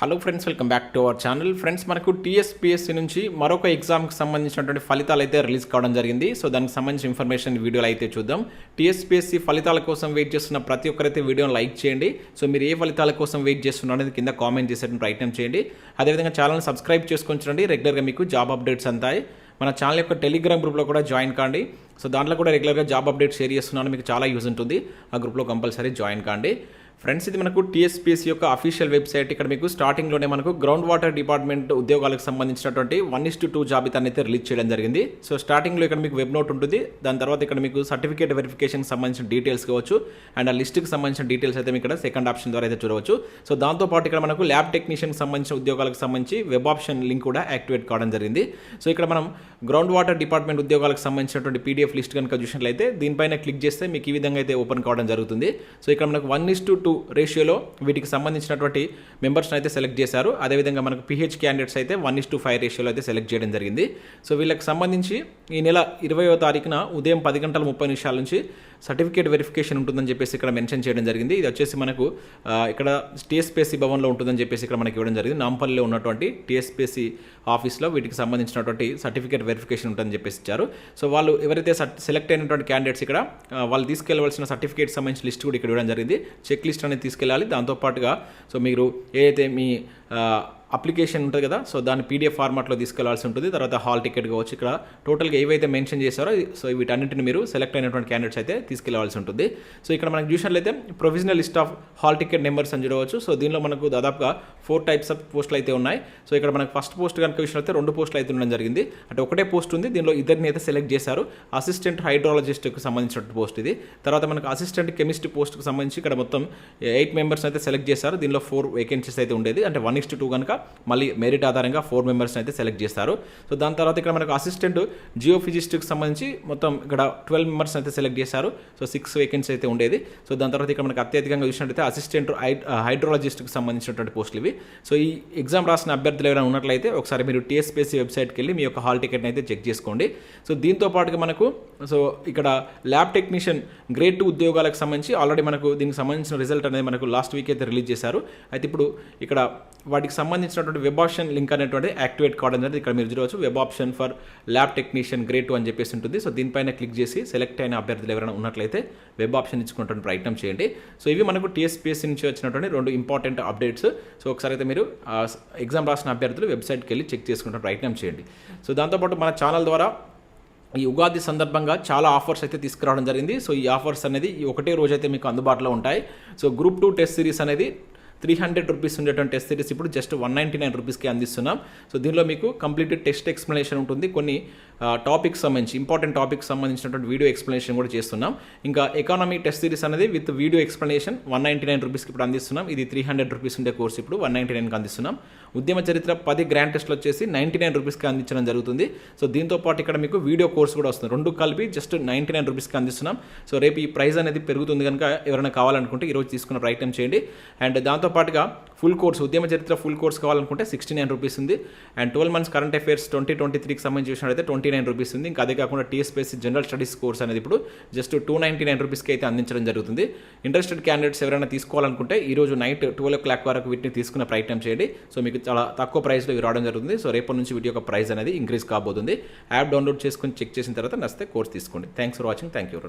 Hello friends welcome back to our channel friends మనకు TSPSC నుంచి మరొక ఎగ్జామ్కి సంబంధించినటువంటి ఫలితాలు అయితే రిలీజ్ కావడం జరిగింది. సో దానికి సంబంధించిన ఇన్ఫర్మేషన్ వీడియోలో అయితే చూద్దాం. టీఎస్పీఎస్సీ ఫలితాల కోసం వెయిట్ చేస్తున్న ప్రతి ఒక్కరైతే వీడియోని లైక్ చేయండి. సో మీరు ఏ ఫలితాల కోసం వెయిట్ చేస్తున్నారు అనేది కింద కామెంట్ చేసేటువంటి ప్రయత్నం చేయండి. అదేవిధంగా ఛానల్ని సబ్స్క్రైబ్ చేసుకొని చూడండి. రెగ్యులర్గా మీకు జాబ్ అప్డేట్స్ అంతాయి మన ఛానల్ యొక్క టెలిగ్రామ్ గ్రూప్లో కూడా జాయిన్ కాండి. సో దాంట్లో కూడా రెగ్యులర్గా జాబ్ అప్డేట్ షేర్ చేస్తున్నాను. మీకు చాలా యూజ్ ఉంటుంది. ఆ గ్రూప్లో కంపల్సరీ జాయిన్ కాండి. ఫ్రెండ్స్ ఇది మనకు టీఎస్పీఎస్సీ యొక్క అఫీషియల్ వెబ్సైట్ ఇక్కడ మీకు స్టార్టింగ్లోనే మనకు గ్రౌండ్ వాటర్ డిపార్ట్మెంట్ ఉద్యోగాలకు సంబంధించినటువంటి వన్ ఇస్ టూ జాబితాని అయితే రిలీజ్ చేయడం జరిగింది. సో స్టార్టింగ్లో ఇక్కడ మీకు వెబ్ నోట్ ఉంటుంది. దాని తర్వాత ఇక్కడ మీకు సర్టిఫికేట్ వెరిఫికేషన్కి సంబంధించిన డీటెయిల్స్ కావచ్చు. అండ్ ఆ లిస్ట్కి సంబంధించిన డీటెయిల్స్ అయితే మీకు ఇక్కడ సెకండ్ ఆప్షన్ ద్వారా అయితే చూడవచ్చు. సో దాంతోపాటు ఇక్కడ మనకు ల్యాబ్ టెక్నీషియన్కి సంబంధించిన ఉద్యోగాలకు సంబంధించి వెబ్ ఆప్షన్ లింక్ కూడా యాక్టివేట్ కావడం జరిగింది. సో ఇక్కడ మనం గ్రౌండ్ వాటర్ డిపార్ట్మెంట్ ఉద్యోగాలకు సంబంధించినటువంటి పీడిఎఫ్ లిస్ట్ కనుక చూసినట్లయితే దీనిపైన క్లిక్ చేస్తే మీకు ఈ విధంగా అయితే ఓపెన్ కావడం జరుగుతుంది. సో ఇక్కడ మనకు వన్ ఇస్ టు టు రేషియోలో వీటికి సంబంధించినటువంటి మెంబర్స్ని అయితే సెలెక్ట్ చేశారు. అదేవిధంగా మనకు పిహెచ్ క్యాండిడేట్స్ అయితే వన్ ఇస్ టు ఫైవ్ రేషియోలో అయితే సెలెక్ట్ చేయడం జరిగింది. సో వీళ్ళకి సంబంధించి ఈ నెల ఇరవయో తారీఖున ఉదయం పది గంటల ముప్పై నిమిషాల నుంచి సర్టిఫికేట్ వెరిఫికేషన్ ఉంటుందని చెప్పేసి ఇక్కడ మెన్షన్ చేయడం జరిగింది. ఇది వచ్చేసి మనకు ఇక్కడ టీఎస్పీఎస్సీ భవన్లో ఉంటుందని చెప్పేసి ఇక్కడ మనకి ఇవ్వడం జరిగింది. నాంపల్లిలో ఉన్నటువంటి టీఎస్పీఎస్సీ ఆఫీస్లో వీటికి సంబంధించినటువంటి సర్టిఫికేట్ వెరిఫికేషన్ ఉంటుందని చెప్పేసి ఇచ్చారు. సో వాళ్ళు ఎవరైతే సెలెక్ట్ అయినటువంటి క్యాండిడేట్స్ ఇక్కడ వాళ్ళు తీసుకెళ్ళవలసిన సర్టిఫికేట్ సంబంధించిన లిస్ట్ కూడా ఇక్కడ ఇవ్వడం జరిగింది. చెక్ లిస్ట్ అనేది తీసుకెళ్ళాలి. దాంతోపాటుగా సో మీరు ఏదైతే మీ ఆ, అప్లికేషన్ ఉంటుంది కదా సో దాన్ని పీడిఎఫ్ ఫార్మాట్లో తీసుకెళ్ళాల్సి ఉంటుంది. తర్వాత హాల్ టికెట్ కావచ్చు ఇక్కడ టోటల్గా ఏవైతే మెన్షన్ చేశారో సో వీటన్నింటిని మీరు సెలెక్ట్ అయినటువంటి క్యాండిడేట్స్ అయితే తీసుకెళ్ళాల్సి ఉంటుంది. సో ఇక్కడ మనకు చూసినట్లయితే provisional list of hall ticket numbers అని చూడవచ్చు. సో దీనిలో మనకు దాదాపుగా ఫోర్ టైప్స్ ఆఫ్ పోస్టులు అయితే ఉన్నాయి. సో ఇక్కడ మనకు ఫస్ట్ పోస్ట్ కనుక చూసినట్లయితే రెండు పోస్టులు అయితే ఉండడం జరిగింది. అంటే ఒకటే పోస్ట్ ఉంది దీనిలో ఇద్దరిని అయితే సెలెక్ట్ చేశారు. అసిస్టెంట్ హైడ్రాలజిస్ట్కి సంబంధించిన పోస్ట్ ఇది. తర్వాత మనకు అసిస్టెంట్ కెమిస్ట్రీ పోస్ట్కి సంబంధించి ఇక్కడ మొత్తం ఎయిట్ మెంబర్స్ అయితే సెలెక్ట్ చేశారు. దీనిలో ఫోర్ వేకెన్సీస్ అయితే ఉండేది. అంటే వన్ ఇస్ టూ కనుక మళ్ళీ మెరిట్ ఆధారంగా ఫోర్ మెంబర్స్ని అయితే సెలెక్ట్ చేస్తారు. సో దాని తర్వాత ఇక్కడ మనకు అసిస్టెంట్ జియో ఫిజిస్ట్కి సంబంధించి మొత్తం ఇక్కడ ట్వెల్వ్ మెంబర్స్ అయితే సెలెక్ట్ చేశారు. సో సిక్స్ వేకెన్సీ అయితే ఉండేది. సో దాని తర్వాత ఇక్కడ మనకు అత్యధికంగా చూసినట్టయితే అసిస్టెంట్ హైడ్రాలజిస్ట్కి uh, సంబంధించినటువంటి పోస్టులు ఇవి. సో ఈ ఎగ్జామ్ రాసిన అభ్యర్థులు ఎవరైనా ఉన్నట్లయితే ఒకసారి మీరు టీఎస్పీఎస్సీ వెబ్సైట్కి వెళ్ళి మీ యొక్క హాల్ టికెట్ని అయితే చెక్ చేసుకోండి. సో దీంతో పాటుగా మనకు సో ఇక్కడ ల్యాబ్ టెక్నీషియన్ గ్రేడ్ టూ ఉద్యోగాలకు సంబంధించి ఆల్రెడీ మనకు దీనికి సంబంధించిన రిజల్ట్ అనేది మనకు లాస్ట్ వీక్ అయితే రిలీజ్ చేశారు. అయితే ఇప్పుడు ఇక్కడ వాటికి సంబంధించినటువంటి వెబ్ ఆప్షన్ లింక్ అనేటువంటి యాక్టివేట్ కావడం అనేది ఇక్కడ మీరు చూడవచ్చు. Web option for lab technician grade two అని చెప్పేసి ఉంటుంది. సో దీనిపైన క్లిక్ చేసి సెలెక్ట్ అయిన అభ్యర్థులు ఎవరైనా ఉన్నట్లయితే వెబ్ ఆప్షన్ ఇచ్చుకున్నటువంటి ప్రయత్నం చేయండి. సో ఇవి మనకు టీఎస్పీఎస్సీ నుంచి వచ్చినటువంటి రెండు ఇంపార్టెంట్ అప్డేట్స్. సో ఒకసారి అయితే మీరు ఎగ్జామ్ రాసిన అభ్యర్థులు వెబ్సైట్కి వెళ్ళి చెక్ చేసుకునే ప్రయత్నం చేయండి. సో దాంతోపాటు మన ఛానల్ ద్వారా ఈ ఉగాది సందర్భంగా చాలా ఆఫర్స్ అయితే తీసుకురావడం జరిగింది. సో ఈ ఆఫర్స్ అనేది ఈ ఒకటే రోజు అయితే మీకు అందుబాటులో ఉంటాయి. So group two test series అనేది త్రీ హండ్రెడ్ రూపీస్ ఉండేటువంటి టెస్ట్ సిరీస్ ఇప్పుడు జస్ట్ వన్ నైంటీ నైన్ రూపీస్కి అందిస్తున్నాం. సో దీనిలో మీకు కంప్లీట్ టెస్ట్ ఎక్స్ప్లెనేషన్ ఉంటుంది. కొన్ని టాపిక్స్ సంబంధించి ఇంపార్టెంట్ టాపిక్స్ సంబంధించినటువంటి వీడియో ఎక్స్ప్లెనేషన్ కూడా చేస్తున్నాం. ఇంకా ఎకానమీ టెస్ట్ సిరీస్ అనేది with video explanation one ninety nine రూపీస్కి ఇప్పుడు అందిస్తున్నాం. ఇది త్రీ హండ్రెడ్ రూపీస్ ఉండే కోర్స్ ఇప్పుడు వన్ నైంటీ నైన్కి అందిస్తున్నాం. ఉద్యమ చరిత్ర పది గ్రాండ్ టెస్ట్లు వచ్చేసి నైంటీ నైన్ రూపీస్కి అందించడం జరుగుతుంది. సో దీంతో పాటు ఇక్కడ మీకు వీడియో కోర్స్ కూడా వస్తుంది. రెండు కలిపి జస్ట్ నైంటీ నైన్ రూపీస్కి అందిస్తున్నాం. సో రేపు ఈ ప్రైస్ అనేది పెరుగుతుంది కనుక ఎవరైనా కావాలనుకుంటే ఈరోజు తీసుకున్న ప్రయత్నం చేయండి. అండ్ దాంతోపాటుగా ఫుల్ కోర్స్ ఉద్యమ చరిత్ర ఫుల్ కోర్స్ కావాలనుకుంటే సిక్స్టీ నైన్ రూపీస్ ఉంది. And twelve months current affairs twenty twenty త్రీకి సంబంధించి చూసినట్లయితే ట్వంటీ నైన్ రూపీస్ ఉంది. ఇంకా అదే కాకుండా టీఎస్పీఎస్సీ జనరల్ స్టడీస్ కోర్స్ అనేది ఇప్పుడు జస్ట్ టూ నైంటీ నైన్ రూపీస్కి అయితే అందించడం జరుగుతుంది. ఇంట్రెస్టెడ్ క్యాండిడేట్స్ ఎవరైనా తీసుకోవాలనుకుంటే ఈ రోజు నైట్ ట్వెల్వ్ ఓ క్లాక్ వరకు వీటిని తీసుకునే ప్రయత్నం చేయండి. సో మీకు చాలా తక్కువ ప్రైస్లో ఇవి రావడం జరుగుతుంది. సో రేపటి నుంచి వీటి యొక్క ప్రైస్ అనేది ఇంక్రీజ్ కాబోతుంది. యాప్ డౌన్లోడ్ చేసుకొని చెక్ చేసిన తర్వాత నచ్చితే కోర్స్ తీసుకోండి. Thanks for watching. Thank you